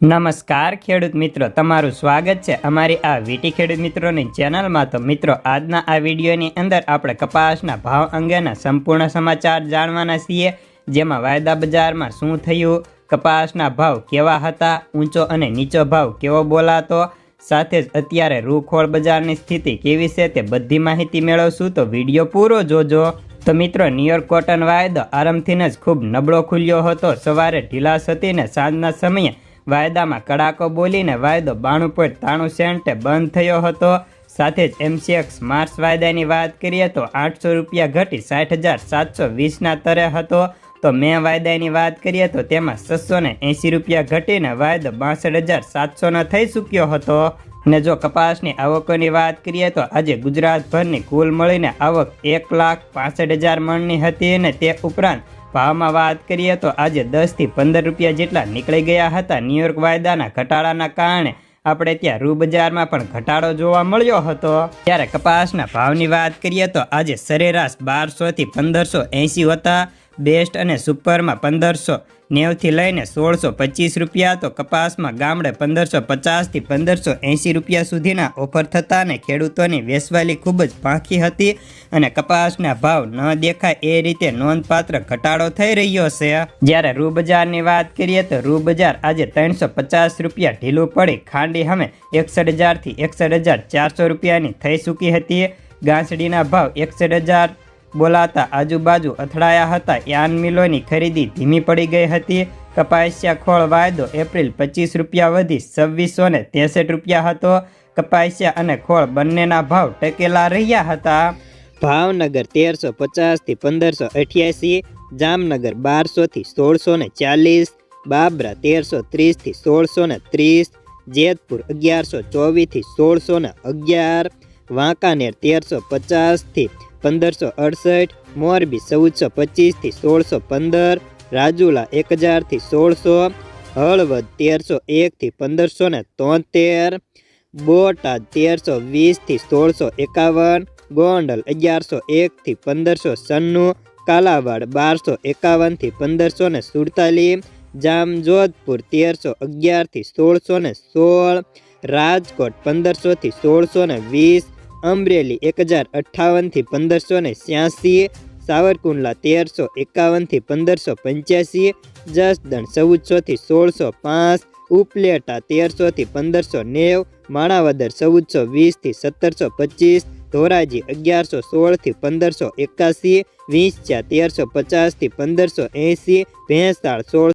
નમસ્કાર ખેડૂત મિત્રો, તમારું સ્વાગત છે અમારી આ વીટી ખેડૂત મિત્રોની ચેનલમાં. તો મિત્રો, આજના આ વિડીયોની અંદર આપણે કપાસના ભાવ અંગેના સંપૂર્ણ સમાચાર જાણવાના છીએ, જેમાં વાયદા બજારમાં શું થયું, કપાસના ભાવ કેવા હતા, ઊંચો અને નીચો ભાવ કેવો બોલાતો, સાથે જ અત્યારે રૂખોળ બજારની સ્થિતિ કેવી છે તે બધી માહિતી મેળવશું. તો વીડિયો પૂરો જોજો. તો મિત્રો ન્યુયોર્ક કોટન વાયદો આરંભથી જ ખૂબ નબળો ખુલ્યો હતો. સવારે ઢીલાસ હતી ને સાંજના સમયે વાયદામાં કડાકો બોલીને વાયદો બાણું પોઈન્ટ ત્રાણું સેન્ટે બંધ થયો હતો. સાથે જ એમસીએક્સ માર્ચ વાયદાની વાત કરીએ તો આઠસો રૂપિયા ઘટી સાઠ હજાર સાતસો વીસના તરે હતો. તો મેં વાયદાની વાત કરીએ તો તેમાં છસો એંસી રૂપિયા ઘટીને વાયદો બાસઠ હજાર સાતસોનો થઈ ચૂક્યો હતો. અને જો કપાસની આવકોની વાત કરીએ તો આજે ગુજરાતભરની કુલ મળીને આવક એક લાખ પાસઠ હજાર મણની હતી અને તે ઉપરાંત ભાવમાં વાત કરીએ તો આજે દસથી પંદર રૂપિયા જેટલા નીકળી ગયા હતા. ન્યુયોર્ક વાયદાના ઘટાડાના કારણે આપણે ત્યાં રૂ બજારમાં પણ ઘટાડો જોવા મળ્યો હતો. ત્યારે કપાસના ભાવની વાત કરીએ તો આજે સરેરાશ બારસોથી પંદરસો એંસી હતા. બેસ્ટ અને સુપરમાં પંદરસો નેવથી લઈને સોળસો પચીસ રૂપિયા તો કપાસમાં ગામડે પંદરસો પચાસથી પંદરસો એંસી રૂપિયા સુધીના ઓફર થતા ને ખેડૂતોની વેસવાલી ખૂબ જ પાંખી હતી અને કપાસના ભાવ ન દેખાય એ રીતે નોંધપાત્ર ઘટાડો થઈ રહ્યો છે. જ્યારે રૂ બજારની વાત કરીએ તો રૂ બજાર આજે ત્રણસો પચાસ રૂપિયા ઢીલું પડી. ખાંડી હમે એકસઠ હજારથી એકસઠ હજાર ચારસો રૂપિયાની થઈ ચૂકી હતી. ગાંસડીના ભાવ એકસઠ હજાર બોલાતા આજુબાજુ અથડાયા હતા. યાન મિલોની ખરીદી ધીમી પડી ગઈ હતી. કપાસિયા ખોળ વાયદો એપ્રિલ પચીસ રૂપિયા વધી છવ્વીસો ને ત્રેસઠ રૂપિયા હતો. કપાસિયા અને ખોળ બંનેના ભાવ ટકેલા રહ્યા હતા. ભાવનગર તેરસો પચાસથી પંદરસો અઠ્યાસી, જામનગર બારસોથી સોળસો ને ચાલીસ, બાબરા તેરસો ત્રીસથી સોળસો ને ત્રીસ, જેતપુર અગિયારસો ચોવીસથી સોળસો ને અગિયાર, વાંકાનેર તેરસો પચાસથી પંદરસો અડસઠ, મોરબી ચૌદસો પચીસથી સોળસો પંદર, રાજુલા એક હજારથી સોળસો, હળવદ તેરસો એકથી પંદરસો ને તોતેર, બોટાદ તેરસો વીસથી સોળસો એકાવન, ગોંડલ અગિયારસો એકથી પંદરસો સન્નું કાલાવાડ બારસો એકાવનથી પંદરસો ને સુડતાલીસ, જામજોધપુર તેરસો અગિયારથી સોળસો ને સોળ, રાજકોટ પંદરસોથી સોળસો ને વીસ અમરેલી એક હજાર અઠ્ઠાવનથી પંદરસો ને છ્યાસી સાવરકુંડલા તેરસો એકાવનથી પંદરસો પંચ્યાસી જસદણ ચૌદસોથી સોળસો પાંચ ઉપલેટા તેરસોથી પંદરસો નેવ માણાવદર ચૌદસો વીસથી સત્તરસો પચીસ ધોરાજી અગિયારસો સોળથી પંદરસો એકાસી વીંછા તેરસો પચાસથી પંદરસો એંસી ભેંસાળ સોળ